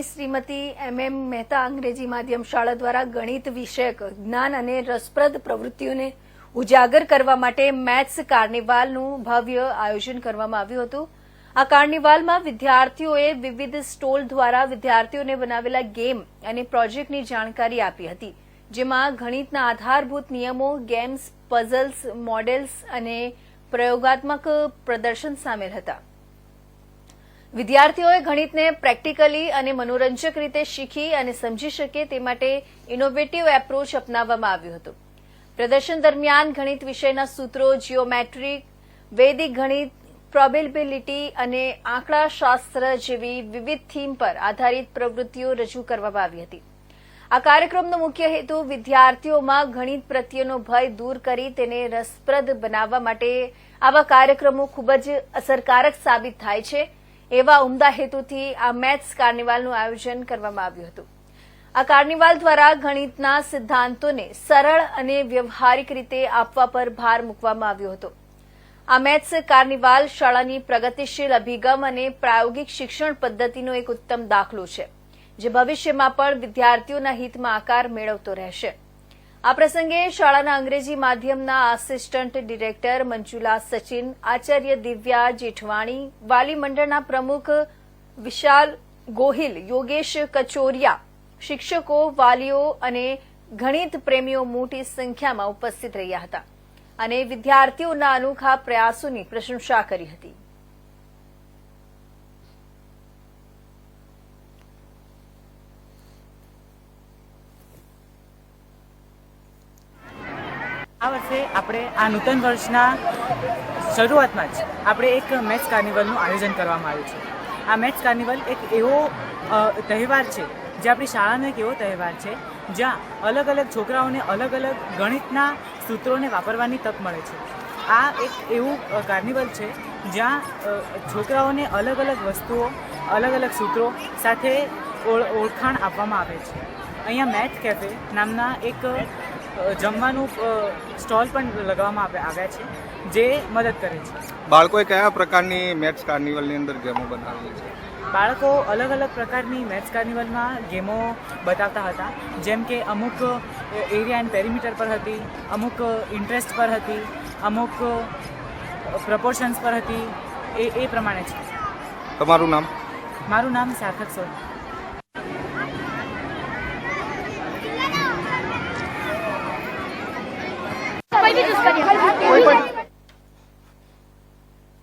શહેરની શ્રીમતી એમ એમ મહેતા અંગ્રેજી માધ્યમ શાળા દ્વારા ગણિત વિષયક જ્ઞાન અને રસપ્રદ પ્રવૃત્તિઓને ઉજાગર કરવા માટે મેથ્સ કાર્નિવાલનું ભવ્ય આયોજન કરવામાં આવ્યું હતું. આ કાર્નિવાલમાં વિદ્યાર્થીઓએ વિવિધ સ્ટોલ દ્વારા વિદ્યાર્થીઓને બનાવેલા ગેમ અને પ્રોજેક્ટની જાણકારી આપી હતી, જેમાં ગણિતના આધારભૂત નિયમો, ગેમ્સ, પઝલ્સ, મોડેલ્સ અને પ્રયોગાત્મક પ્રદર્શન સામેલ હતા. વિદ્યાર્થીઓએ ગણિતને પ્રેક્ટિકલી અને મનોરંજક રીતે શીખી અને સમજી શકે તે માટે ઇનોવેટિવ એપ્રોચ અપનાવવામાં આવ્યું હતું. પ્રદર્શન દરમિયાન ગણિત વિષયના સૂત્રો જીઓમેટ્રિક વૈદિક ગણિત પ્રોબેબિલિટી અને આંકડાશાસ્ત્ર જેવી વિવિધ થીમ પર આધારિત પ્રવૃત્તિઓ રજૂ કરવામાં આવી હતી. આ કાર્યક્રમનો મુખ્ય હેતુ વિદ્યાર્થીઓમાં ગણિત પ્રત્યેનો ભય દૂર કરી તેને રસપ્રદ બનાવવા માટે આવા કાર્યક્રમો ખૂબ જ અસરકારક સાબિત થાય છે એવા ઉમદા હેતુથી આ મેથ્સ કાર્નિવાલનું આયોજન કરવામાં આવ્યું હતું. આ કાર્નિવાલ દ્વારા ગણિતના સિદ્ધાંતોને સરળ અને વ્યવહારિક રીતે આપવા પર ભાર મૂકવામાં આવ્યો હતો. આ મેથ્સ કાર્નિવાલ શાળાની પ્રગતિશીલ અભિગમ અને પ્રાયોગિક શિક્ષણ પદ્ધતિનો એક ઉત્તમ દાખલો છે, જે ભવિષ્યમાં પણ વિદ્યાર્થીઓના હિતમાં આકાર મેળવતો રહેશે. આ પ્રસંગે શાળાના અંગ્રેજી માધ્યમના આસિસ્ટન્ટ ડિરેક્ટર મંજુલા સચિન, આચાર્ય દિવ્યા જેઠવાણી વાલી મંડળના પ્રમુખ વિશાલ ગોહિલ, યોગેશ કચોરિયા, શિક્ષકો, વાલીઓ અને ગણિત પ્રેમીઓ મોટી સંખ્યામાં ઉપસ્થિત રહ્યા હતા અને વિદ્યાર્થીઓના અનોખા પ્રયાસોની પ્રશંસા કરી હતી. આ વર્ષે આપણે આ નૂતન વર્ષના શરૂઆતમાં જ આપણે એક મેચ કાર્નિવલનું આયોજન કરવામાં આવ્યું છે. આ મેચ કાર્નિવલ એક એવો તહેવાર છે, જે આપણી શાળાનો એક એવો તહેવાર છે, જ્યાં અલગ અલગ છોકરાઓને અલગ અલગ ગણિતના સૂત્રોને વાપરવાની તક મળે છે. આ એક એવું કાર્નિવલ છે, જ્યાં છોકરાઓને અલગ અલગ વસ્તુઓ, અલગ અલગ સૂત્રો સાથે ઓળ- ઓળખાણ આપવામાં આવે છે. અહીંયા મેથ કેફે નામના એક જમવાનું સ્ટોલ પણ લગાવવામાં આવ્યા છે જે મદદ કરે છે. બાળકોએ કયા પ્રકારની મેથ્સ કાર્નિવલની અંદર ગેમો બનાવેલી છે? બાળકો અલગ અલગ પ્રકારની મેથ્સ કાર્નિવલમાં ગેમો બતાવતા હતા જેમ કે અમુક એરિયા એન્ડ પેરીમીટર પર હતી અમુક ઇન્ટરેસ્ટ પર હતી અમુક પ્રપોર્શન્સ પર હતી એ એ પ્રમાણે છે. તમારું નામ? મારું નામ સાર્થક સોની. ওই